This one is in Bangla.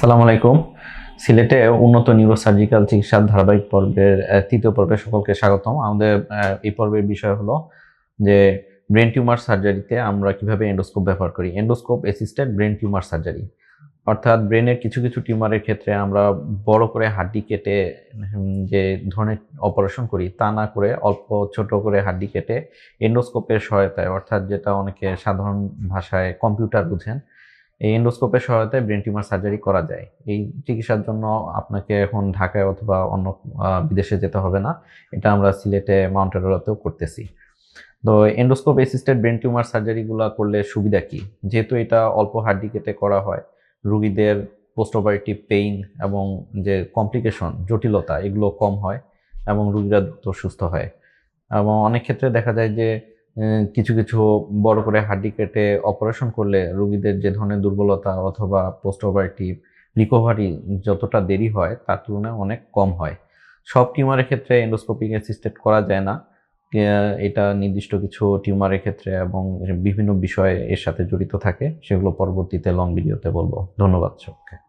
আসসালামু আলাইকুম। সিলেটে উন্নত নিউরোসার্জিক্যাল চিকিৎসার ধারাবাহিক পর্বের তৃতীয় পর্বে সকলকে স্বাগতম। আমাদের এই পর্বের বিষয় হলো যে ব্রেন টিউমার সার্জারিতে আমরা কীভাবে এন্ডোস্কোপ ব্যবহার করি। Endoscope assisted brain tumour surgery. অর্থাৎ ব্রেনের কিছু কিছু টিউমারের ক্ষেত্রে আমরা বড় করে হাড্ডি কেটে যে ধরনের অপারেশন করি, তা না করে অল্প ছোট করে হাড্ডি কেটে এন্ডোস্কোপের সহায়তায়, অর্থাৎ যেটা অনেকে সাধারণ ভাষায় কম্পিউটার বুঝেন এই এন্ডোস্কোপের সহায়তায় ব্রেন টিউমার সার্জারি করা যায়। এই চিকিৎসার জন্য আপনাকে এখন ঢাকায় অথবা অন্য বিদেশে যেতে হবে না। এটা আমরা সিলেটে মাউন্টেডরাতেও করতেছি। তো এন্ডোস্কোপ অ্যাসিস্টেড ব্রেন টিউমার সার্জারিগুলো করলে সুবিধা কি? যেহেতু এটা অল্প হাড্ডি কেটে করা হয়, রুগীদের পোস্ট অপারেটিভ পেইন এবং যে কমপ্লিকেশন জটিলতা, এগুলো কম হয় এবং রুগীরা দ্রুত সুস্থ হয়। এবং অনেক ক্ষেত্রে দেখা যায় যে কিছু কিছু বড় করে হাড্ডি কেটে অপারেশন করলে রোগীদের যে ধরনের দুর্বলতা অথবা পোস্ট অপারেটিভ রিকভারি যতটা দেরি হয়, তার তুলনায় অনেক কম হয়। সব টিউমারের ক্ষেত্রে এন্ডোস্কোপিক অ্যাসিস্টেড করা যায় না। এটা নির্দিষ্ট কিছু টিউমারের ক্ষেত্রে এবং বিভিন্ন বিষয়ে এর সাথে জড়িত থাকে, সেগুলো পরবর্তীতে লং ভিডিওতে বলব। ধন্যবাদ সবকে